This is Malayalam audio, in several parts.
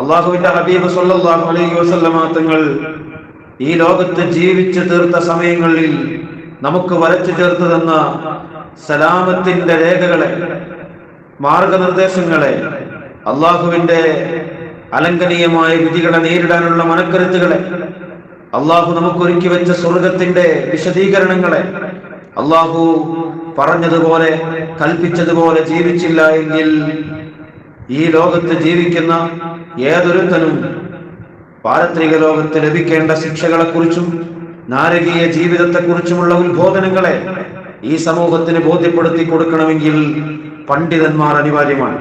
അള്ളാഹുവിന്റെ ഹബീബ് സല്ലല്ലാഹു അലൈഹി വസല്ലമ തങ്ങൾ ഈ ലോകത്ത് ജീവിച്ചു തീർത്ത സമയങ്ങളിൽ നമുക്ക് വരച്ചു ചേർത്ത് തന്ന സലാമത്തിന്റെ രേഖകളെ മാർഗനിർദ്ദേശങ്ങളെ അള്ളാഹുവിന്റെ അലങ്കനീയമായ വിധികളെ നേരിടാനുള്ള മനക്കരുത്തുകളെ അള്ളാഹു നമുക്കൊരുക്കി വെച്ച സ്വർഗത്തിന്റെ വിശദീകരണങ്ങളെ അള്ളാഹു പറഞ്ഞതുപോലെ കൽപ്പിച്ചതുപോലെ ജീവിച്ചില്ല എങ്കിൽ ഈ ലോകത്ത് ജീവിക്കുന്ന ഏതൊരുത്തനും പാരത്രിക ലോകത്ത് ലഭിക്കേണ്ട ശിക്ഷകളെക്കുറിച്ചും നാരകീയ ജീവിതത്തെക്കുറിച്ചുമുള്ള ഉത്ബോധനങ്ങളെ ഈ സമൂഹത്തിന് ബോധ്യപ്പെടുത്തി കൊടുക്കണമെങ്കിൽ പണ്ഡിതന്മാർ അനിവാര്യമാണ്.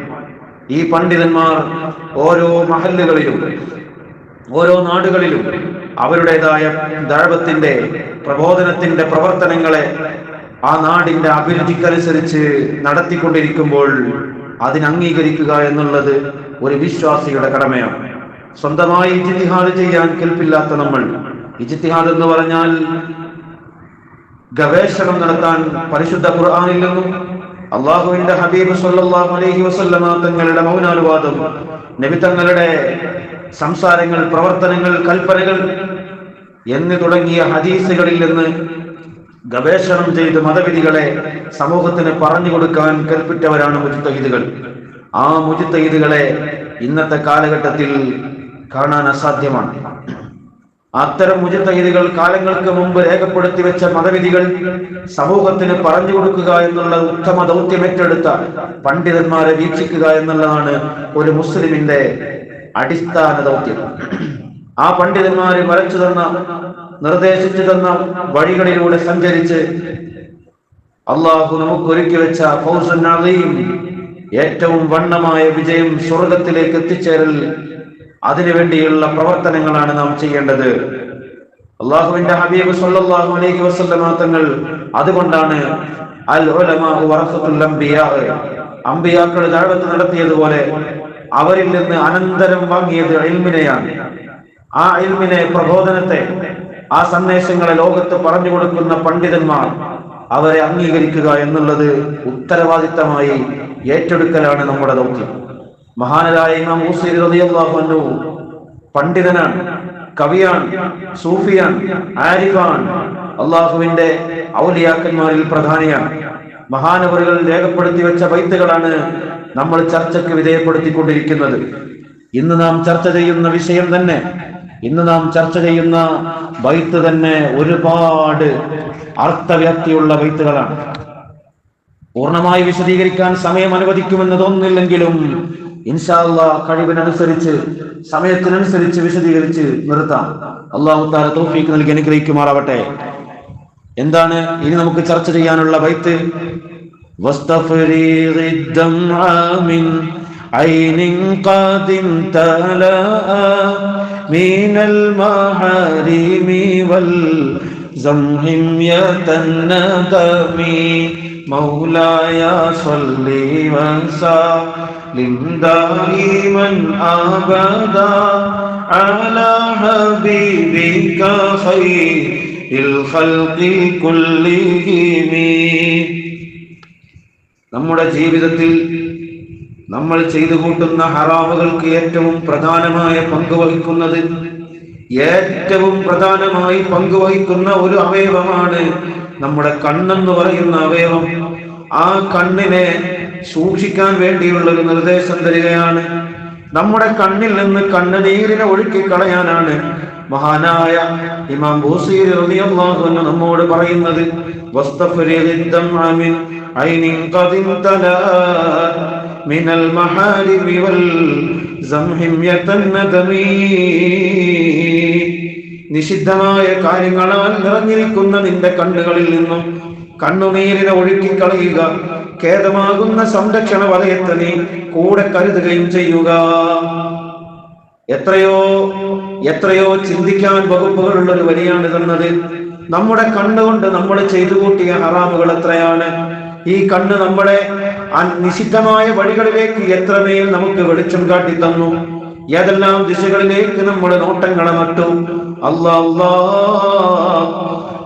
ഈ പണ്ഡിതന്മാർ ഓരോ മഹല്ലുകളിലും ഓരോ നാടുകളിലും അവരുടേതായ ദഴവത്തിന്റെ പ്രബോധനത്തിന്റെ പ്രവർത്തനങ്ങളെ ആ നാടിന്റെ അഭിരുചിക്കനുസരിച്ച് നടത്തിക്കൊണ്ടിരിക്കുമ്പോൾ അതിനെ അംഗീകരിക്കുക എന്നുള്ളത് ഒരു വിശ്വാസിയുടെ കടമയാണ്. സ്വന്തമായി ഇജിത്തിഹാദ് ചെയ്യാൻ കെൽപ്പില്ലാത്ത നമ്മൾ ഇജിത്തിഹാദ് എന്ന് പറഞ്ഞാൽ ഗവേഷണം നടത്താൻ പരിശുദ്ധ ഖുർആാനില്ലെന്നും അള്ളാഹുവിന്റെ ഹബീബ് സല്ലല്ലാഹു അലൈഹി വസല്ലമ തങ്ങളുടെ മൗനാനുവാദം നബി തങ്ങളുടെ സംസാരങ്ങൾ പ്രവർത്തനങ്ങൾ കൽപ്പനകൾ എന്ന് തുടങ്ങിയ ഹദീസുകളിൽ നിന്ന് ഗവേഷണം ചെയ്ത് മതവിധികളെ സമൂഹത്തിന് പറഞ്ഞു കൊടുക്കാൻ കൽപ്പിച്ചവരാണ് മുജിത്തഹിദുകൾ. ആ മുജിത്തഹിദുകളെ ഇന്നത്തെ കാലഘട്ടത്തിൽ കാണാൻ അസാധ്യമാണ്. അത്തരം മുജിത്തഹിദുകൾ കാലങ്ങൾക്ക് മുമ്പ് രേഖപ്പെടുത്തി വെച്ച മതവിധികൾ സമൂഹത്തിന് പറഞ്ഞു കൊടുക്കുക എന്നുള്ള ഉത്തമ ദൗത്യം ഏറ്റെടുത്ത പണ്ഡിതന്മാരെ വീക്ഷിക്കുക എന്നുള്ളതാണ് ഒരു മുസ്ലിമിന്റെ അടിസ്ഥാന ദൗത്യം. ആ പണ്ഡിതന്മാരെ വരച്ചു തന്ന നിർദ്ദേശിച്ചു തന്ന വഴികളിലൂടെ സഞ്ചരിച്ച് അള്ളാഹു നമുക്ക് ഒരുക്കി വെച്ച ഫൗസന്നാഥയും ഏറ്റവും വണ്ണമായ വിജയം സ്വർഗത്തിലേക്ക് എത്തിച്ചേരൽ അതിനുവേണ്ടിയുള്ള പ്രവർത്തനങ്ങളാണ് നാം ചെയ്യേണ്ടത്. അള്ളാഹുവിന്റെ ഹബീബ് സല്ലല്ലാഹു അലൈഹി വസല്ലമ തങ്ങൾ അതുകൊണ്ടാണ് അൽ ദഅവത്ത് നടത്തിയതുപോലെ അവരിൽ നിന്ന് അനന്തരം വാങ്ങിയത് ഇൽമിനെയാണ്. ആ ഇൽമിനെ പ്രബോധനത്തെ ആ സന്ദേശങ്ങളെ ലോകത്ത് പറഞ്ഞു കൊടുക്കുന്ന പണ്ഡിതന്മാർ അവരെ അംഗീകരിക്കുക എന്നുള്ളത് ഉത്തരവാദിത്തമായി ഏറ്റെടുക്കലാണ് നമ്മുടെ ദൗത്യം. മഹാനരായ ഇമാം അൻഹു പണ്ഡിതനാണ് കവിയാണ് സൂഫിയാണ് ആരിഫാണ് അള്ളാഹുവിന്റെ ഔലിയാക്കന്മാരിൽ പ്രധാനിയാണ്. മഹാനവറുകൾ രേഖപ്പെടുത്തി വെച്ച വൈത്തുകളാണ് നമ്മൾ ചർച്ചയ്ക്ക് വിധേയപ്പെടുത്തിക്കൊണ്ടിരിക്കുന്നത്. ഇന്ന് നാം ചർച്ച ചെയ്യുന്ന വിഷയം തന്നെ ഇന്ന് നാം ചർച്ച ചെയ്യുന്ന ബൈത്ത് തന്നെ ഒരുപാട് അർത്ഥവ്യാപ്തിയുള്ള ബൈത്തുകളാണ് പൂർണ്ണമായി വിശദീകരിക്കാൻ സമയം അനുവദിക്കുമെന്ന് തോന്നുന്നില്ലെങ്കിലും ഇൻഷാല്ല കഴിവിനനുസരിച്ച് സമയത്തിനനുസരിച്ച് വിശദീകരിച്ച് നിർത്താം അള്ളാഹു താല തോഫീക്ക് നൽകി അനുഗ്രഹിക്കുമാറാവട്ടെ എന്താണ് ഇനി നമുക്ക് ചർച്ച ചെയ്യാനുള്ള ബൈത്ത് واستفريغ الدمع من عين قد امتلأ من المحارم والزمهم يتندم مولاي صل وسلم دائما ابدا على حبيبك خير الخلق كلهم നമ്മുടെ ജീവിതത്തിൽ നമ്മൾ ചെയ്തു കൂട്ടുന്ന ഹറാമുകൾക്ക് ഏറ്റവും പ്രധാനമായ പങ്ക് വഹിക്കുന്നത് ഏറ്റവും പ്രധാനമായി പങ്കുവഹിക്കുന്ന ഒരു അവയവമാണ് നമ്മുടെ കണ്ണെന്ന് പറയുന്ന അവയവം. ആ കണ്ണിനെ സൂക്ഷിക്കാൻ വേണ്ടിയുള്ള ഒരു നിർദ്ദേശം തരികയാണ്. നമ്മുടെ കണ്ണിൽ നിന്ന് കണ്ണുനീരിനെ ഒഴുക്കി കളയാനാണ് മഹാനായ ഇമാം ബൂസീർ റളിയല്ലാഹു അൻഹു നമ്മോട് പറയുന്നത് വസ്തഫരിദിദ്ദം ആമിൻ ഐനിൻ തലാ. المحارب والزمهم സംഹിം യതന്നദമീ നിഷിദ്ധമായ കാര്യങ്ങളാൽ നിറഞ്ഞിരിക്കുന്ന നിന്റെ കണ്ണുകളിൽ നിന്നും കണ്ണുനീരിനെ ഒഴുക്കിക്കളയുക. ഖേദമാകുന്ന സംരക്ഷണ വലയത്തെ നീ കൂടെ കരുതുകയും ചെയ്യുക. എത്രയോ എത്രയോ ചിന്തിക്കാൻ വകുപ്പുകളുള്ള ഒരു തന്നത് നമ്മുടെ കണ്ണുകൊണ്ട് നമ്മൾ ചെയ്തു കൂട്ടിയ ഹറാമുകൾ എത്രയാണ്? ഈ കണ്ണ് നമ്മളെ നിഷിദ്ധമായ വഴികളിലേക്ക് എത്രമേൽ നമുക്ക് വെളിച്ചം കാട്ടി തന്നു. ഏതെല്ലാം ദിശകളിലേക്ക് നമ്മുടെ നോട്ടങ്ങളെ നട്ടു. അല്ലാ അല്ലാ.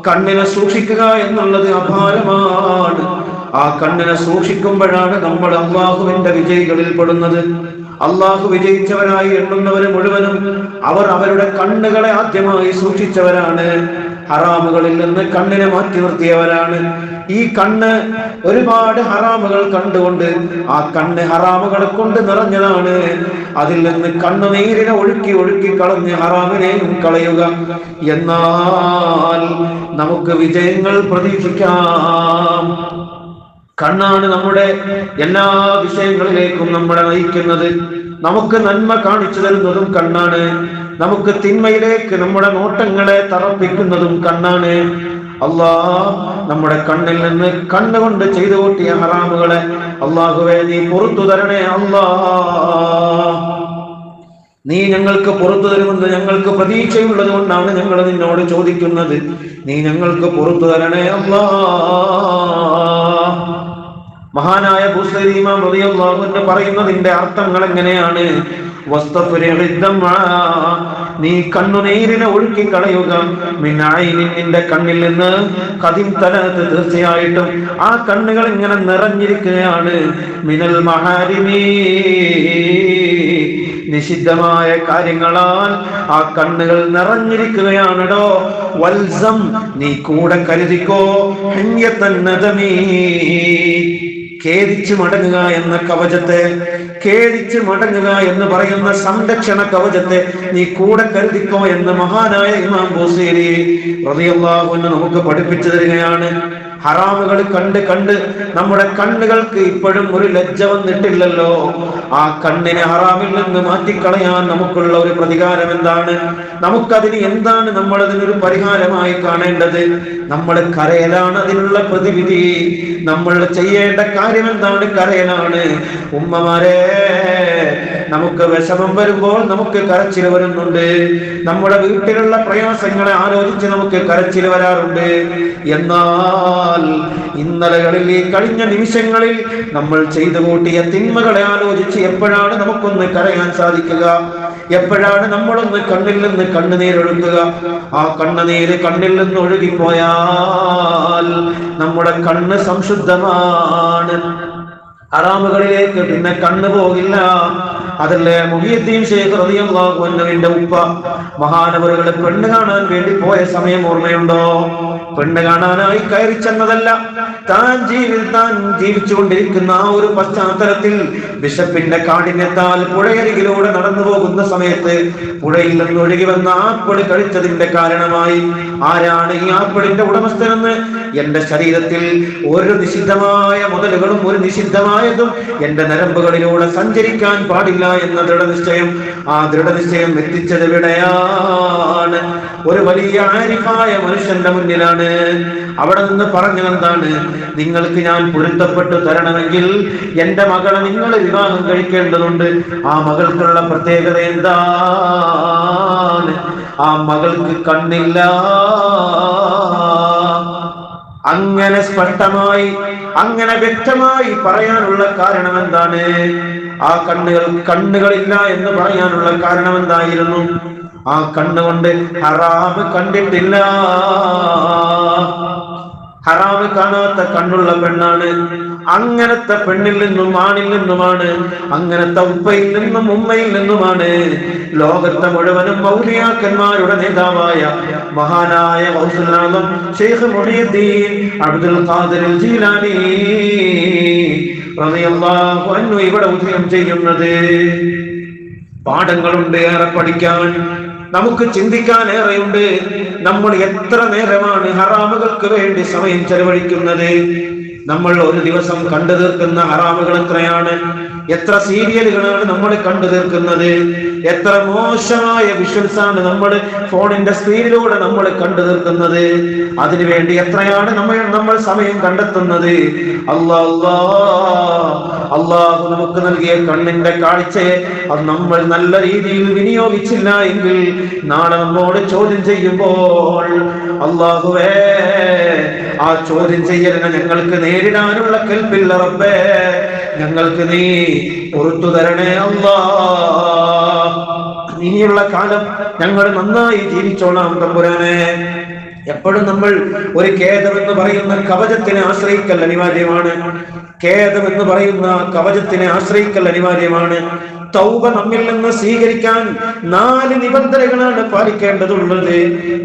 കണ്ണിനെ സൂക്ഷിക്കുക എന്നുള്ളത് അപാരമാണ്. ആ കണ്ണിനെ സൂക്ഷിക്കുമ്പോഴാണ് നമ്മൾ അള്ളാഹുവിന്റെ വിജയികളിൽ പെടുന്നത്. അള്ളാഹു വിജയിച്ചവരായി എണ്ണുന്നവരെ മുഴുവനും അവർ അവരുടെ കണ്ണുകളെ ആദ്യമായി സൂക്ഷിച്ചവരാണ്. ഹറാമുകളിൽ നിന്ന് കണ്ണിനെ മാറ്റി നിർത്തിയവരാണ്. ഈ കണ്ണ് ഒരുപാട് ഹറാമുകൾ കണ്ടുകൊണ്ട് ആ കണ്ണ് ഹറാമുകളെ കൊണ്ട് നിറഞ്ഞതാണ്. അതിൽ നിന്ന് കണ്ണുനീരിനെ ഒഴുക്കി ഒഴുക്കി കളഞ്ഞ് ഹറാമിനെയും കളയുക. എന്നാൽ നമുക്ക് വിജയങ്ങൾ പ്രതീക്ഷിക്കാം. കണ്ണാണ് നമ്മുടെ എല്ലാ വിഷയങ്ങളിലേക്കും നമ്മളെ നയിക്കുന്നത്. നമുക്ക് നന്മ കാണിച്ചു തരുന്നതും കണ്ണാണ്. നമുക്ക് തിന്മയിലേക്ക് നമ്മുടെ നോട്ടങ്ങളെ തറപ്പിക്കുന്നതും കണ്ണാണ്. അള്ളാ നമ്മുടെ കണ്ണിൽ നിന്ന് കണ്ണുകൊണ്ട് ചെയ്തു കൂട്ടിയ ഹറാമുകളെ അള്ളാഹുവെ നീ പുറത്തു തരണേ അള്ളാ. നീ ഞങ്ങൾക്ക് പുറത്തു തരുന്നത് ഞങ്ങൾക്ക് പ്രതീക്ഷയുള്ളത് കൊണ്ടാണ് ഞങ്ങൾ നിന്നോട് ചോദിക്കുന്നത്. നീ ഞങ്ങൾക്ക് പുറത്തു തരണേ അള്ളാ. മഹാനായ റളിയല്ലാഹു പറയുന്നതിന്റെ അർത്ഥങ്ങൾ എങ്ങനെയാണ്? നീ കണ്ണുനീരിനെ ഒഴുക്കി കളയുക. നിന്റെ കണ്ണിൽ നിന്ന് കതിം തലത്ത് തീർച്ചയായിട്ടും ആ കണ്ണുകൾ ഇങ്ങനെ നിറഞ്ഞിരിക്കുകയാണ്. മിനൽ മഹാരിമീ നിഷിദ്ധമായ കാര്യങ്ങളാൽ ആ കണ്ണുകൾ നിറഞ്ഞിരിക്കുകയാണടോ. വത്സം നീ കൂടെ കരുതിക്കോ. ഹന്യത്തന്നതമീ ഖേദിച്ച് മടങ്ങുക എന്ന കവചത്തെ ഖേദിച്ച് മടങ്ങുക എന്ന് പറയുന്ന സംരക്ഷണ കവചത്തെ നീ കൂടെ കരുതിക്കോ എന്ന് മഹാനായ ഇമാം ബോസേരി റളിയല്ലാഹു നമുക്ക് പഠിപ്പിച്ചു തരികയാണ് ഹറാമുകൾ കണ്ട് കണ്ട് നമ്മുടെ കണ്ണുകൾക്ക് ഇപ്പോഴും ഒരു ലജ്ജ വന്നിട്ടില്ലല്ലോ. ആ കണ്ണിനെ ഹറാമിൽ നിന്ന് മാറ്റിക്കളയാൻ നമുക്കുള്ള ഒരു പ്രതികാരം എന്താണ്? നമുക്കതിന് എന്താണ് നമ്മൾ അതിനൊരു പരിഹാരമായി കാണേണ്ടത്? നമ്മൾ കരയലാണ് അതിനുള്ള പ്രതിവിധി. നമ്മൾ ചെയ്യേണ്ട കാര്യം എന്താണ് കരയലാണ്? ഉമ്മമാരെ നമുക്ക് വിഷമം വരുമ്പോൾ നമുക്ക് കരച്ചിൽ വരുന്നുണ്ട്. നമ്മുടെ വീട്ടിലുള്ള പ്രയാസങ്ങളെ ആലോചിച്ച് നമുക്ക് കരച്ചിൽ വരാറുണ്ട്. എന്നാൽ ഇന്നലകളിൽ ഈ കഴിഞ്ഞ നിമിഷങ്ങളിൽ നമ്മൾ ചെയ്തു കൂട്ടിയ തിന്മകളെ ആലോചിച്ച് എപ്പോഴാണ് നമുക്കൊന്ന് കരയാൻ സാധിക്കുക? എപ്പോഴാണ് നമ്മളൊന്ന് കണ്ണിൽ നിന്ന് കണ്ണുനീരൊഴുക്കുക ആ കണ്ണുനീര് കണ്ണിൽ നിന്ന് ഒഴുകിപ്പോയാൽ നമ്മുടെ കണ്ണ് സംശുദ്ധമാണ്. ഹറാമുകളിലേക്ക് പിന്നെ കണ്ണു പോകില്ല. അതല്ലേ മുഹിയുദ്ദീൻ റളിയല്ലാഹു അൻഹുവിന്റെ ഉപ്പ. മഹാനവറുകളെ പെണ്ണ് കാണാൻ വേണ്ടി പോയ സമയം ഓർമ്മയുണ്ടോ? പെണ്ണ് കാണാനായി കയറി ചെന്നതല്ല. താൻ ജീവിൽ താൻ ജീവിച്ചുകൊണ്ടിരിക്കുന്ന ആ ഒരു പശ്ചാത്തലത്തിൽ ബിഷപ്പിന്റെ കാഠിന്യത്താൽ പുഴയരികിലൂടെ നടന്നു പോകുന്ന സമയത്ത് പുഴയിൽ നിന്ന് ഒഴുകി വന്ന ആപ്പിൾ കഴിച്ചതിന്റെ കാരണമായി. ആരാണ് ഈ ആപ്പിളിന്റെ ഉടമസ്ഥനെന്ന്? എന്റെ ശരീരത്തിൽ ഒരു നിഷിദ്ധമായ മുതലുകളും ഒരു നിഷിദ്ധമായതും എന്റെ നരമ്പുകളിലൂടെ സഞ്ചരിക്കാൻ പാടില്ല എന്ന ദൃഢനിശ്ചയം ആ ദൃഢനിശ്ചയം എത്തിച്ചത് എവിടെയാണ് ഒരു വലിയ ആരിഫായ മനുഷ്യന്റെ മുന്നിലാണ്. അവിടെ നിന്ന് പറഞ്ഞു എന്താണ് നിങ്ങൾക്ക് ഞാൻ പൊരുത്തപ്പെട്ടു തരണമെങ്കിൽ എന്റെ മകളെ നിങ്ങൾ വിവാഹം കഴിക്കേണ്ടതുണ്ട്. ആ മകൾക്കുള്ള പ്രത്യേകത എന്താണ്? ആ മകൾക്ക് കണ്ണില്ല. അങ്ങനെ സ്പഷ്ടമായി അങ്ങനെ വ്യക്തമായി പറയാനുള്ള കാരണം എന്താണ്? ആ കണ്ണുകൾ കണ്ണുകളില്ല എന്ന് പറയാനുള്ള കാരണം എന്തായിരുന്നു ആ കണ്ണുകൊണ്ട് ഹറാമ് കണ്ടിട്ടില്ല. ഹറാമ് കാണാത്ത കണ്ണുള്ള പെണ്ണാണ്. അങ്ങനത്തെ പെണ്ണിൽ നിന്നും ആണിൽ നിന്നുമാണ്. അങ്ങനത്തെ ഉപ്പയിൽ നിന്നും ഉമ്മയിൽ നിന്നുമാണ്. ലോകത്തെ മുഴുവനും മൗലിയാക്കന്മാരുടെ നേതാവായ മഹാനായ Sheikh Muhiyuddin Abdul Qadir Jilani. അൻഹു ഇവിടെ ഉദയം ചെയ്യുന്നത്. പാഠങ്ങളുണ്ട് ഏറെ പഠിക്കാൻ നമുക്ക് ചിന്തിക്കാൻ ഏറെയുണ്ട്. നമ്മൾ എത്ര നേരമാണ് ഹറാമുകൾക്ക് വേണ്ടി സമയം ചെലവഴിക്കുന്നത്? നമ്മൾ ഒരു ദിവസം കണ്ടു തീർക്കുന്ന ഹറാമുകൾ എത്രയാണ്? എത്ര സീരിയലുകളാണ് നമ്മൾ കണ്ടു തീർക്കുന്നത്? എത്ര മോശമായ വിഷ്വൽസ് ആണ് നമ്മൾ ഫോണിന്റെ സ്ക്രീനിലൂടെ നമ്മൾ കണ്ടു തീർക്കുന്നത്? അതിനുവേണ്ടി എത്രയാണ് നമ്മൾ നമ്മൾ സമയം കണ്ടെത്തുന്നത്? അല്ലാ അള്ളാഹു നമുക്ക് നൽകിയ കണ്ണിന്റെ കാഴ്ചയെ അത് നമ്മൾ നല്ല രീതിയിൽ വിനിയോഗിച്ചില്ല എങ്കിൽ നാളെ നമ്മോട് ചോദ്യം ചെയ്യുമ്പോൾ അള്ളാഹുവേ ആ ചോദ്യം ചെയ്യലിനെ ഞങ്ങൾക്ക് നേരിടാനുള്ള കൽപ്പില്ല റബ്ബേ. ഞങ്ങൾക്ക് നീ പുറത്തു തരണേ അല്ലാ. ഇനിയുള്ള കാലം ഞങ്ങൾ നന്നായി ജീവിച്ചോളാം തമ്പുരാനെ. എപ്പോഴും നമ്മൾ ഒരു ഖേദം എന്ന് പറയുന്ന കവചത്തിനെ ആശ്രയിക്കൽ അനിവാര്യമാണ്. കേദം എന്ന് പറയുന്ന കവചത്തിനെ ആശ്രയിക്കൽ അനിവാര്യമാണ്. തൗബ നമ്മിൽ നിന്ന് സ്വീകരിക്കാൻ നാല് നിബന്ധനകളാണ് പാലിക്കേണ്ടതുള്ളത്.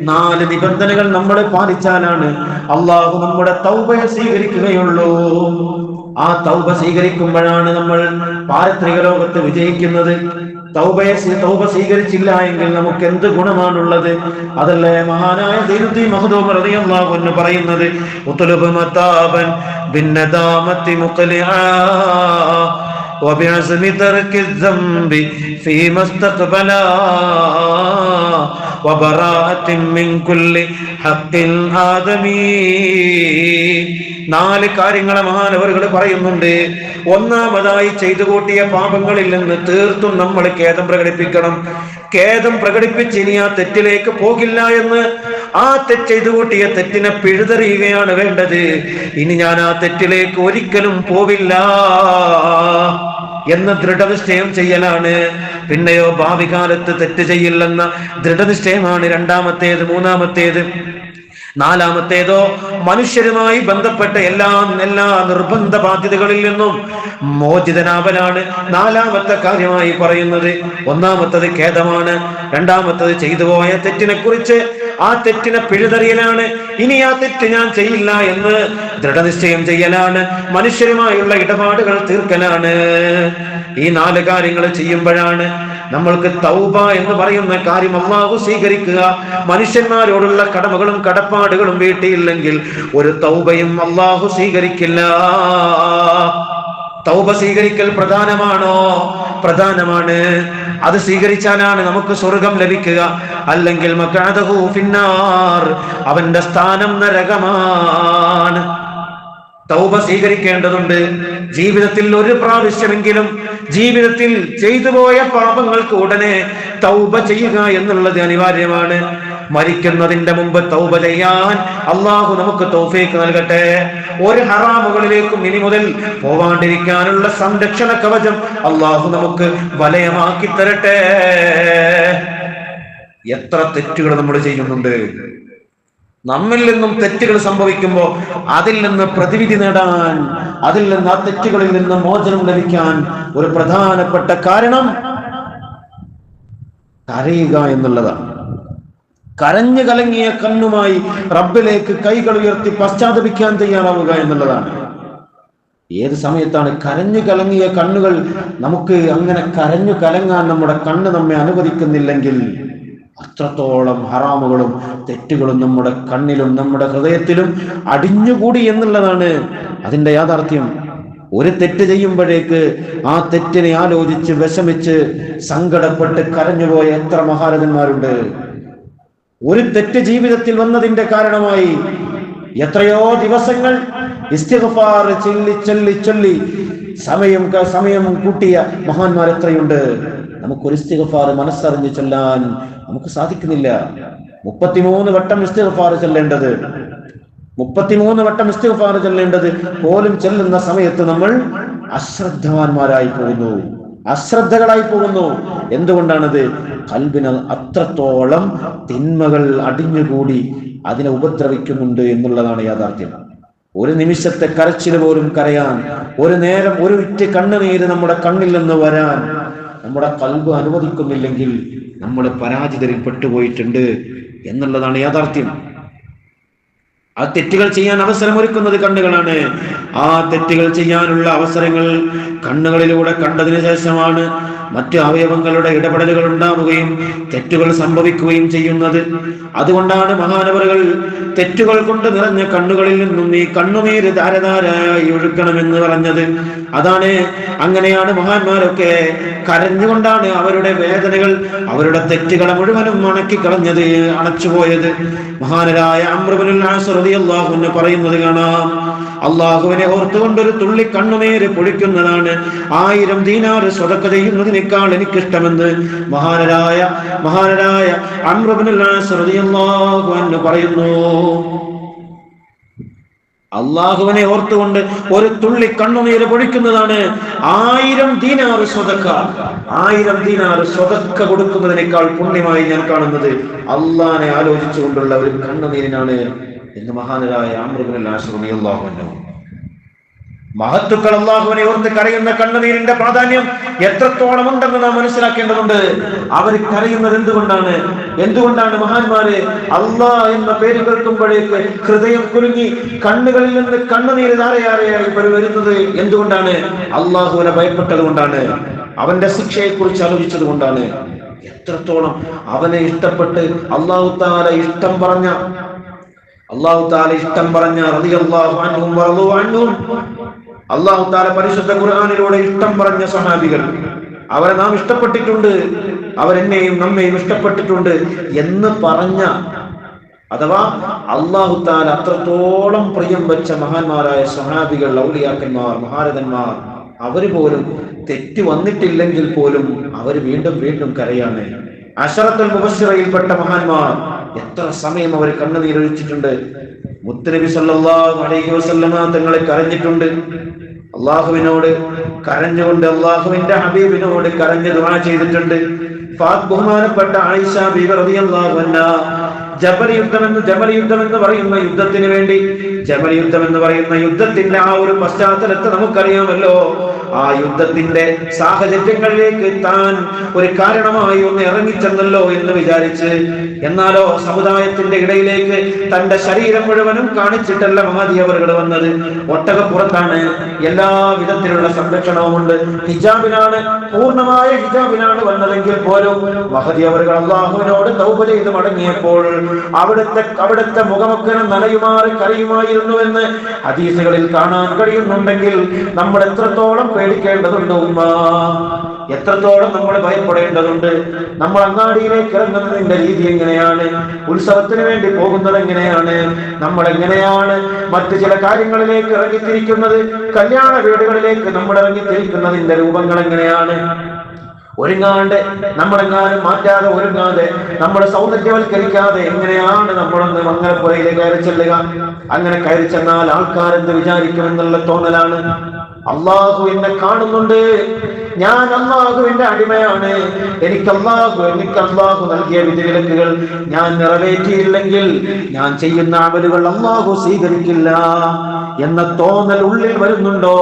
നാല് നിബന്ധനകൾ നമ്മൾ പാലിച്ചാലാണ് അള്ളാഹു നമ്മുടെ തൗബയെ സ്വീകരിക്കുകയുള്ളൂ. ആ തൗബ സ്വീകരിക്കുമ്പോഴാണ് നമ്മൾ പാരത്രിക ലോകത്ത് വിജയിക്കുന്നത്. തൗബയെ തൗബ സ്വീകരിച്ചില്ല എങ്കിൽ നമുക്ക് എന്ത് ഗുണമാണുള്ളത്? അതല്ലേ മഹാനായ ദൈവത്തി മഹദൂം റളിയല്ലാഹു അൻഹു പറയുന്നത് ഉത്ലുബ് മതാബൻ ബിന്നദാമത്തി മുഖ്ലിആ وبعزم ترك الذنب فيما استقبلا وبراءة من كل حق آدمي. നാല് കാര്യങ്ങളെ മഹാനവറുകൾ പറയുന്നുണ്ട്. ഒന്നാമതായി ചെയ്തു കൂട്ടിയ പാപങ്ങളിൽ നിന്ന് തീർത്തും നമ്മൾ ഖേദം പ്രകടിപ്പിക്കണം. ഖേദം പ്രകടിപ്പിച്ച് ഇനി ആ തെറ്റിലേക്ക് പോകില്ല എന്ന് ആ തെറ്റ് ചെയ്തു കൂട്ടിയ തെറ്റിനെ പിഴുതെറിയുകയാണ് വേണ്ടത്. ഇനി ഞാൻ ആ തെറ്റിലേക്ക് ഒരിക്കലും പോവില്ല എന്ന ദൃഢനിശ്ചയം ചെയ്യലാണ്. പിന്നെയോ ഭാവി കാലത്ത് തെറ്റ് ചെയ്യില്ലെന്ന ദൃഢനിശ്ചയമാണ് രണ്ടാമത്തേത് മൂന്നാമത്തേത്. നാലാമത്തേതോ മനുഷ്യരുമായി ബന്ധപ്പെട്ട എല്ലാ എല്ലാ നിർബന്ധ ബാധ്യതകളിൽ നിന്നും മോചിതനാവലാണ്. നാലാമത്തെ കാര്യമായി പറയുന്നത് ഒന്നാമത്തത് ഖേദമാണ് രണ്ടാമത്തത് ചെയ്തു പോയ തെറ്റിനെ കുറിച്ച് ആ തെറ്റിനെ പിഴുതെറിയലാണ്. ഇനി ആ തെറ്റ് ഞാൻ ചെയ്യില്ല എന്ന് ദൃഢനിശ്ചയം ചെയ്യലാണ്. മനുഷ്യരുമായുള്ള ഇടപാടുകൾ തീർക്കലാണ്. ഈ നാല് കാര്യങ്ങൾ ചെയ്യുമ്പോഴാണ് നമ്മൾക്ക് തൗബ എന്ന് പറയുന്ന കാര്യം അള്ളാഹു സ്വീകരിക്കുക. മനുഷ്യന്മാരോടുള്ള കടമകളും കടപ്പാടുകളും വീട്ടിയില്ലെങ്കിൽ ഒരു തൗബയും അള്ളാഹു സ്വീകരിക്കില്ല. തൗബ സ്വീകരിക്കൽ പ്രധാനമാണോ? പ്രധാനമാണ്. അത് സ്വീകരിച്ചാലാണ് നമുക്ക് സ്വർഗം ലഭിക്കുക. അല്ലെങ്കിൽ അവന്റെ സ്ഥാനം നരകമാണ്. തൗബ സ്വീകരിക്കേണ്ടതുണ്ട്. ജീവിതത്തിൽ ഒരു പ്രാവശ്യമെങ്കിലും ജീവിതത്തിൽ ചെയ്തു പോയ പാപങ്ങൾക്ക് ഉടനെ തൗബ ചെയ്യുക എന്നുള്ളത് അനിവാര്യമാണ്. മരിക്കുന്നതിന്റെ മുമ്പ് തൗബ ചെയ്യാൻ അള്ളാഹു നമുക്ക് തൗഫീക്ക് നൽകട്ടെ. ഒരു ഹറാമുകളിലേക്കും ഇനി മുതൽ പോവാണ്ടിരിക്കാനുള്ള സംരക്ഷണ കവചം അള്ളാഹു നമുക്ക് വലയമാക്കി തരട്ടെ. എത്ര തെറ്റുകൾ നമ്മൾ ചെയ്യുന്നുണ്ട്. നമ്മിൽ നിന്നും തെറ്റുകൾ സംഭവിക്കുമ്പോൾ അതിൽ നിന്ന് പ്രതിവിധി നേടാൻ അതിൽ നിന്ന് ആ തെറ്റുകളിൽ നിന്ന് മോചനം ലഭിക്കാൻ ഒരു പ്രധാനപ്പെട്ട കാരണം കരയുക എന്നുള്ളതാണ്. കരഞ്ഞു കലങ്ങിയ കണ്ണുമായി റബ്ബിലേക്ക് കൈകൾ ഉയർത്തി പശ്ചാത്തപിക്കാൻ തയ്യാറാവുക എന്നുള്ളതാണ്. ഏത് സമയത്താണ് കരഞ്ഞു കലങ്ങിയ കണ്ണുകൾ നമുക്ക് അങ്ങനെ കരഞ്ഞു കലങ്ങാൻ നമ്മുടെ കണ്ണ് നമ്മെ അനുവദിക്കുന്നില്ലെങ്കിൽ അത്രത്തോളം ഹറാമുകളും തെറ്റുകളും നമ്മുടെ കണ്ണിലും നമ്മുടെ ഹൃദയത്തിലും അടിഞ്ഞുകൂടി എന്നുള്ളതാണ് അതിന്റെ യാഥാർത്ഥ്യം. ഒരു തെറ്റ് ചെയ്യുമ്പോഴേക്ക് ആ തെറ്റിനെ ആലോചിച്ച് വിഷമിച്ച് സങ്കടപ്പെട്ട് കരഞ്ഞുപോയ എത്ര മഹാരഥന്മാരുണ്ട്. ഒരു തെറ്റ് ജീവിതത്തിൽ വന്നതിന്റെ കാരണമായി എത്രയോ ദിവസങ്ങൾ ചൊല്ലി ചൊല്ലി ചൊല്ലി സമയം സമയം കൂട്ടിയ മഹാന്മാർ എത്രയുണ്ട് നമുക്കൊരു ഇസ്തിഗ്ഫാർ മനസ്സറിഞ്ഞ് ചൊല്ലാൻ നമുക്ക് സാധിക്കുന്നില്ല. മുപ്പത്തിമൂന്ന് വട്ടം ഇസ്തിഗ്ഫാർ ചെല്ലേണ്ടത്. മുപ്പത്തിമൂന്ന് വട്ടം ഇസ്തിഗ്ഫാർ ചെല്ലേണ്ടത്. പോലും ചെല്ലുന്ന സമയത്ത് നമ്മൾ അശ്രദ്ധവാന്മാരായി പോകുന്നു. അശ്രദ്ധകളായി പോകുന്നു. എന്തുകൊണ്ടാണത്? കൽബിന് അത്രത്തോളം തിന്മകൾ അടിഞ്ഞുകൂടി അതിനെ ഉപദ്രവിക്കുന്നുണ്ട് എന്നുള്ളതാണ് യാഥാർത്ഥ്യം. ഒരു നിമിഷത്തെ കരച്ചിൽ പോലും കരയാൻ ഒരു നേരം ഒരു ഉറ്റ കണ്ണുനീര് നമ്മുടെ കണ്ണിൽ നിന്ന് വരാൻ നമ്മുടെ കൽബ് അനുവദിക്കുന്നില്ലെങ്കിൽ നമ്മൾ പരാജിതരിൽ പെട്ടുപോയിട്ടുണ്ട് എന്നുള്ളതാണ് യാഥാർത്ഥ്യം. ആ തെറ്റുകൾ ചെയ്യാൻ അവസരം ഒരുക്കുന്നത് കണ്ണുകളാണ്. ആ തെറ്റുകൾ ചെയ്യാനുള്ള അവസരങ്ങൾ കണ്ണുകളിലൂടെ കണ്ടതിന് ശേഷമാണ് മറ്റു അവയവങ്ങളുടെ ഇടപെടലുകൾ ഉണ്ടാവുകയും തെറ്റുകൾ സംഭവിക്കുകയും ചെയ്യുന്നത്. അതുകൊണ്ടാണ് മഹാനവറുകൾ തെറ്റുകൾ കൊണ്ട് നിറഞ്ഞ കണ്ണുകളിൽ നിന്നും നീ കണ്ണുനീര് ധാരധാരായി ഒഴുക്കണമെന്ന് പറഞ്ഞത്. അതാണ് അങ്ങനെയാണ് മഹാന്മാരൊക്കെ കരഞ്ഞുകൊണ്ടാണ് അവരുടെ വേദനകൾ അവരുടെ തെറ്റുകളെ മുഴുവനും അണക്കി കളഞ്ഞത് അണച്ചുപോയത് മഹാനരായ അൻഹു പറയുന്നത് കാണാം. അള്ളാഹുവിനെ ഓർത്തുകൊണ്ട് ഒരു തുള്ളി കണ്ണുനീര് പൊളിക്കുന്നതാണ് ആയിരം ദീനാറ് സ്വതക്ക ചെയ്യുന്നതിനേക്കാൾ എനിക്കിഷ്ടമെന്ന് മഹാനരായ മഹാനരായ അൻഹു പറയുന്നു. അള്ളാഹുവിനെ ഓർത്തുകൊണ്ട് ഒരു തുള്ളി കണ്ണുനീര് പൊഴിക്കുന്നതാണ് ആയിരം ദീനാറ് സ്വതക്ക. ആയിരം ദീനാറ് സ്വതക്ക കൊടുക്കുന്നതിനേക്കാൾ പുണ്യമായി ഞാൻ കാണുന്നത് അള്ളാനെ ആലോചിച്ചുകൊണ്ടുള്ള ഒരു കണ്ണുനീരിനാണ് എന്ന് മഹാനരായ അമൃതല്ലാഹു മഹത്തുക്കൾ അള്ളാഹുവിനെ ഓർത്ത് കരയുന്ന കണ്ണുനീരിന്റെ പ്രാധാന്യം എത്രത്തോളം ഉണ്ടെന്ന് നാം മനസ്സിലാക്കേണ്ടതുണ്ട്. അവർ കരയുന്നത് എന്തുകൊണ്ടാണ്? എന്തുകൊണ്ടാണ് മഹാന്മാര്? അള്ളാ എന്ന പേര് കേൾക്കുമ്പോഴേക്ക് ഹൃദയം കുലുങ്ങി കണ്ണുകളിൽ നിന്ന് കണ്ണുനീര് ധാരയാറയായി ഇവർ വരുന്നത് എന്തുകൊണ്ടാണ്? അള്ളാഹുവിനെ ഭയപ്പെട്ടത് കൊണ്ടാണ്. അവന്റെ ശിക്ഷയെ കുറിച്ച് ആലോചിച്ചത് കൊണ്ടാണ്. എത്രത്തോളം അവനെ ഇഷ്ടപ്പെട്ട് അള്ളാഹു താല ഇഷ്ടം പറഞ്ഞ അള്ളാഹു താല ഇഷ്ടം പറഞ്ഞ റളിയല്ലാഹു അള്ളാഹു താല പരിശുദ്ധ ഖുർആാനിലൂടെ ഇഷ്ടം പറഞ്ഞ സഹാബികൾ. അവരെ നാം ഇഷ്ടപ്പെട്ടിട്ടുണ്ട്. അവരെന്നെയും നമ്മെയും ഇഷ്ടപ്പെട്ടിട്ടുണ്ട് എന്ന് പറഞ്ഞ അഥവാ അള്ളാഹു താല അത്രത്തോളം പ്രിയം വെച്ച മഹാന്മാരായ സഹാബികൾ ഔലിയാക്കന്മാർ മഹാരഥന്മാർ അവർ പോലും തെറ്റ് വന്നിട്ടില്ലെങ്കിൽ പോലും അവർ വീണ്ടും വീണ്ടും കരയാണ്. അഷറത്തുൽ മുബസ്സിറയിൽപ്പെട്ട മഹാന്മാർ എത്ര സമയം അവർ കണ്ണുനീരൊഴിച്ചിട്ടുണ്ട്. മുത്തനബി സല്ലല്ലാഹു അലൈഹി വസല്ലമ തങ്ങളെ കരഞ്ഞിട്ടുണ്ട്. അള്ളാഹുവിനോട് കരഞ്ഞുകൊണ്ട് അള്ളാഹുവിന്റെ ഹബീബിനോട് കരഞ്ഞ് ദുആ ചെയ്തിട്ടുണ്ട്. ബഹുമാനപ്പെട്ട ആയിഷ ബീവി റളിയല്ലാഹു അൻഹ ജബൽ യുദ്ധം എന്ന് ജബൽ യുദ്ധം എന്ന് പറയുന്ന യുദ്ധത്തിന് വേണ്ടി ജബൽ യുദ്ധം എന്ന് പറയുന്ന യുദ്ധത്തിന്റെ ആ ഒരു പശ്ചാത്തലത്തെ നമുക്കറിയാമല്ലോ. ആ യുദ്ധത്തിന്റെ സാഹചര്യങ്ങളിലേക്ക് താൻ ഒരു കാരണമായി ഒന്ന് ഇറങ്ങിച്ചെന്നല്ലോ എന്ന് വിചാരിച്ച് എന്നാലോ സമുദായത്തിന്റെ ഇടയിലേക്ക് തന്റെ ശരീരം മുഴുവനും കാണിച്ചിട്ടല്ല മഹതി അവറുകൾ വന്നത്. ഒട്ടകപ്പുറത്താണ് എല്ലാ വിധത്തിലുള്ള സംരക്ഷണവുമുണ്ട് ഹിജാബിനാണ് പൂർണമായ ഹിജാബിനാണ് വന്നതെങ്കിൽ പോലും മഹതി അവറുകൾ അള്ളാഹുവിനോട് ചെയ്ത് മടങ്ങിയപ്പോൾ അവിടുത്തെ അവിടുത്തെ മുഖമൊക്കെ നനയുമാറി കരയുമായിരുന്നുവെന്ന് ഹദീസുകളിൽ കാണാൻ കഴിയുന്നുണ്ടെങ്കിൽ നമ്മൾ എത്രത്തോളം പേടിക്കേണ്ടതുണ്ട് ഉമ്മ. എത്രത്തോളം നമ്മൾ ഭയപ്പെടേണ്ടതുണ്ട്. നമ്മൾ അങ്ങാടിയിലേക്ക് ഇറങ്ങുന്നതിന്റെ രീതി എങ്ങനെയാണ്? ഉത്സവത്തിന് വേണ്ടി പോകുന്നത് എങ്ങനെയാണ്? നമ്മൾ എങ്ങനെയാണ് മറ്റു ചില കാര്യങ്ങളിലേക്ക് ഇറങ്ങിത്തിരിക്കുന്നത്? കല്യാണ വീടുകളിലേക്ക് നമ്മൾ ഇറങ്ങിത്തിരിക്കുന്നതിന്റെ രൂപങ്ങൾ എങ്ങനെയാണ്? ഒരുങ്ങാണ്ട് നമ്മളെങ്ങാനും മാറ്റാതെ ഒരുങ്ങാതെ നമ്മളെ സൗന്ദര്യവൽക്കരിക്കാതെ എങ്ങനെയാണ് നമ്മളൊന്ന് മംഗലപ്പുറയിലെ കയറി ചെല്ലുക? അങ്ങനെ കയറി ചെന്നാൽ ആൾക്കാരെന്ത് വിചാരിക്കുമെന്നുള്ള തോന്നലാണ്. അള്ളാഹു എന്നെ കാണുന്നുണ്ട്. ഞാൻ അള്ളാഹുവിന്റെ അടിമയാണ്. എനിക്ക് അള്ളാഹു എനിക്ക് അള്ളാഹു നൽകിയ വിധിവിലക്കുകൾ ഞാൻ നിറവേറ്റിയില്ലെങ്കിൽ ഞാൻ ചെയ്യുന്ന അമലുകൾ അള്ളാഹു സ്വീകരിക്കില്ല എന്ന തോന്നൽ ഉള്ളിൽ വരുന്നുണ്ടോ?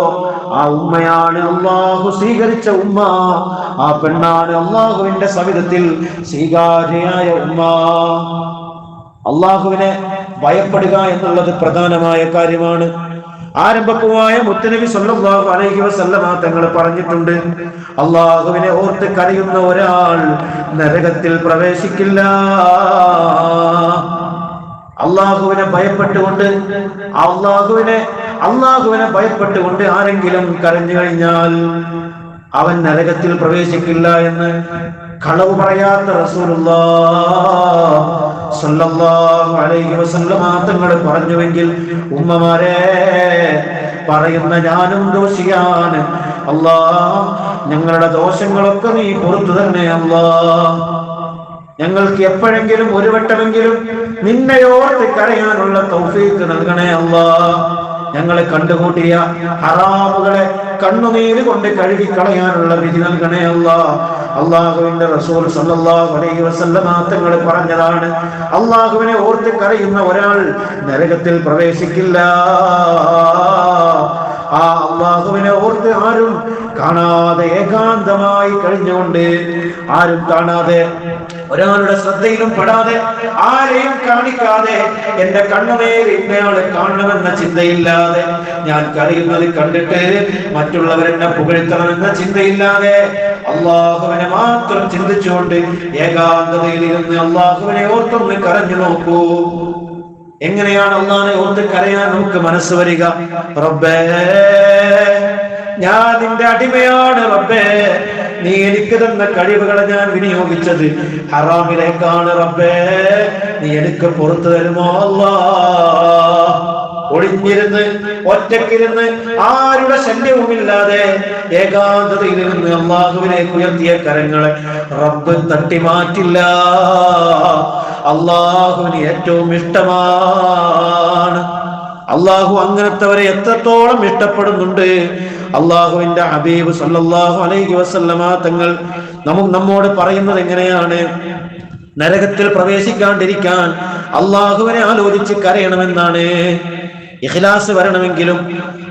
ആ ഉമ്മയാണ് അള്ളാഹു സ്വീകരിച്ച ഉമ്മ. ആ പെണ്ണാണ് അള്ളാഹുവിന്റെ സവിധത്തിൽ സ്വീകാര്യയായ ഉമ്മ. അള്ളാഹുവിനെ ഭയപ്പെടുക എന്നുള്ളത് പ്രധാനമായ കാര്യമാണ്. ആരംഭക്കുമായ മുത്തനബി സല്ലല്ലാഹു അലൈഹി വസല്ലമ തങ്ങൾ പറഞ്ഞിട്ടുണ്ട്. അള്ളാഹുവിനെ ഓർത്ത് കരയുന്ന ഒരാൾ നരകത്തിൽ പ്രവേശിക്കില്ല. അള്ളാഹുവിനെ ഭയപ്പെട്ടുകൊണ്ട് അള്ളാഹുവിനെ അള്ളാഹുവിനെ ഭയപ്പെട്ടുകൊണ്ട് ആരെങ്കിലും കരഞ്ഞു കഴിഞ്ഞാൽ അവൻ നരകത്തിൽ പ്രവേശിക്കില്ല എന്ന് കളവ് പറയാത്ത തങ്ങൾ പറഞ്ഞുവെങ്കിൽ ഉമ്മമാരെ പറയുന്ന ഞാനും ദോഷിയാണ്. അല്ലാ ഞങ്ങളുടെ ദോഷങ്ങളൊക്കെ നീ പുറത്തു തന്നെ അല്ലാ ഞങ്ങൾക്ക് എപ്പോഴെങ്കിലും ഒരു വട്ടമെങ്കിലും നിന്നെയോർത്ത് കരയാനുള്ള തൗഫീക്ക് നൽകണേ അല്ലാ ഞങ്ങളെ കണ്ടുകൂട്ടിയ ഹറാമുകളെ കണ്ണുനീര് കൊണ്ട് കഴുകി കളയാനുള്ള വിധി നൽകണേ അള്ളാഹുവിന്റെ റസൂൽ സല്ലല്ലാഹു അലൈഹി വസല്ലമ തങ്ങൾ പറഞ്ഞതാണ് അള്ളാഹുവിനെ ഓർത്ത് കരയുന്ന ഒരാൾ നരകത്തിൽ പ്രവേശിക്കില്ല. ആ അള്ളാഹുവിനെ ഓർത്ത് ആരും കാണാതെ ഏകാന്തമായി കഴിഞ്ഞുകൊണ്ട് ആരും കാണാതെ ഒരാളുടെ ശ്രദ്ധയിലും പെടാതെ ആരെയും കാണിക്കാതെ എന്റെ കണ്ണുനേർ ഇന്നയാളെ കാണണമെന്ന ചിന്തയില്ലാതെ ഞാൻ കരയുന്നത് കണ്ടിട്ട് മറ്റുള്ളവരെന്നെ പുകഴ്ത്തണമെന്ന ചിന്തയില്ലാതെ അള്ളാഹുവിനെ മാത്രം ചിന്തിച്ചുകൊണ്ട് ഏകാന്തതയിൽ ഇരുന്ന് അള്ളാഹുവിനെ ഓർത്തൊന്ന് കരഞ്ഞു നോക്കൂ. എങ്ങനെയാണ് ഒന്നാണ് ഓർത്ത് കരയാൻ നമുക്ക് മനസ്സ് വരിക? റബ്ബേ ഞാൻ നിന്റെ അടിമയാണ് റബ്ബേ. നീ എനിക്ക് തന്ന കഴിവുകളെ ഞാൻ വിനിയോഗിച്ചത് ഹറാമിലേക്കാണ് റബ്ബേ. നീ എനിക്ക് പുറത്തു തരുമോ അല്ലാ ഒളിഞ്ഞിരുന്ന് ഒറ്റക്കിരുന്ന് ആരുടെ ശല്യവുമില്ലാതെ ഏകാന്തതയിലിരുന്ന് അള്ളാഹുവിനെ ഉയർത്തിയ കരങ്ങളെ റബ്ബ് തട്ടി മാറ്റില്ല അള്ളാഹുവിന് ഏറ്റവും ഇഷ്ടമാണ്. അള്ളാഹു അങ്ങനത്തെവരെ എത്രത്തോളം ഇഷ്ടപ്പെടുന്നുണ്ട്. അള്ളാഹുവിന്റെ ഹബീബ് സല്ലാഹു അലൈഹി വസല്ലമ തങ്ങൾ നമുക്ക് നമ്മോട് പറയുന്നത് എങ്ങനെയാണ്? നരകത്തിൽ പ്രവേശിക്കാണ്ടിരിക്കാൻ അള്ളാഹുവിനെ ആലോചിച്ച് കരയണമെന്നാണ്. ഇഖ്ലാസ് വരണമെങ്കിലും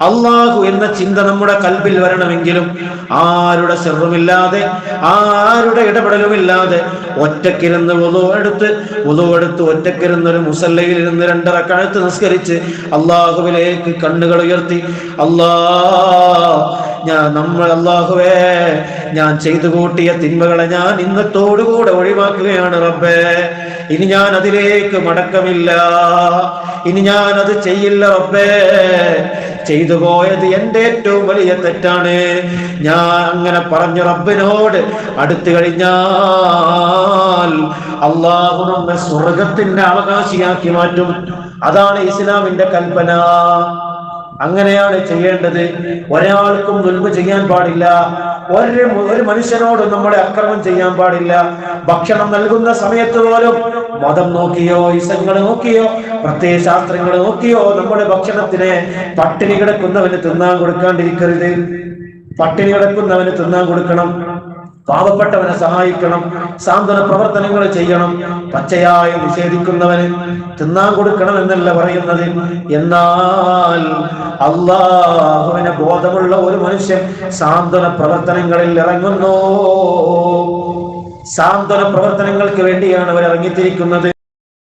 അള്ളാഹു എന്ന ചിന്ത നമ്മുടെ കൽബിൽ വരണമെങ്കിലും ആരുടെ സെറുമില്ലാതെ ആരുടെ ഇടപെടലുമില്ലാതെ ഒറ്റക്കിരുന്ന് വുളു എടുത്ത് ഒറ്റക്കിരുന്ന് ഒരു മുസല്ലയിൽ ഇരുന്ന് രണ്ടര കഴുത്ത് നിസ്കരിച്ച് അള്ളാഹുവിലേക്ക് കണ്ണുകൾ ഉയർത്തി അല്ലാ ഞാൻ നമ്മൾ അള്ളാഹുവേ ഞാൻ ചെയ്തു കൂട്ടിയ തിന്മകളെ ഞാൻ ഇന്നത്തോടുകൂടെ ഒഴിവാക്കുകയാണ് റബ്ബേ. ഇനി ഞാൻ അതിലേക്ക് മടക്കമില്ല. ഇനി ഞാൻ അത് ചെയ്യില്ല റബ്ബേ. ചെയ്തു പോയത് എന്റെ ഏറ്റവും വലിയ തെറ്റാണ്. ഞാൻ അങ്ങനെ പറഞ്ഞു റബ്ബിനോട് അടുത്തു കഴിഞ്ഞാൽ അള്ളാഹു നമ്മെ സ്വർഗത്തിന്റെ അവകാശിയാക്കി മാറ്റും. അതാണ് ഇസ്ലാമിന്റെ കൽപ്പന. അങ്ങനെയാണ് ചെയ്യേണ്ടത്. ഒരാൾക്കും ദുൽമ ചെയ്യാൻ പാടില്ല. ഒരു ഒരു മനുഷ്യനോടും നമ്മളെ അക്രമം ചെയ്യാൻ പാടില്ല. ഭക്ഷണം നൽകുന്ന സമയത്ത് പോലും മതം നോക്കിയോ ഇസങ്ങൾ നോക്കിയോ പ്രത്യേക ശാസ്ത്രങ്ങൾ നോക്കിയോ നമ്മുടെ ഭക്ഷണത്തിനെ പട്ടിണി കിടക്കുന്നവന് തിന്നാൻ കൊടുക്കാണ്ടിരിക്കരുത്. പട്ടിണി കിടക്കുന്നവന് തിന്നാൻ കൊടുക്കണം. പാവപ്പെട്ടവനെ സഹായിക്കണം സാന്ത്വന പ്രവർത്തനങ്ങൾ ചെയ്യണം പച്ചയായി നിഷേധിക്കുന്നവന് തിന്നാൻ കൊടുക്കണം എന്നല്ല പറയുന്നത്. എന്നാൽ അള്ളാഹുവിനെ ബോധമുള്ള ഒരു മനുഷ്യൻ സാന്ത്വന പ്രവർത്തനങ്ങളിൽ ഇറങ്ങുന്നു. സാന്ത്വന പ്രവർത്തനങ്ങൾക്ക് വേണ്ടിയാണ് അവർ ഇറങ്ങിത്തിരിക്കുന്നത്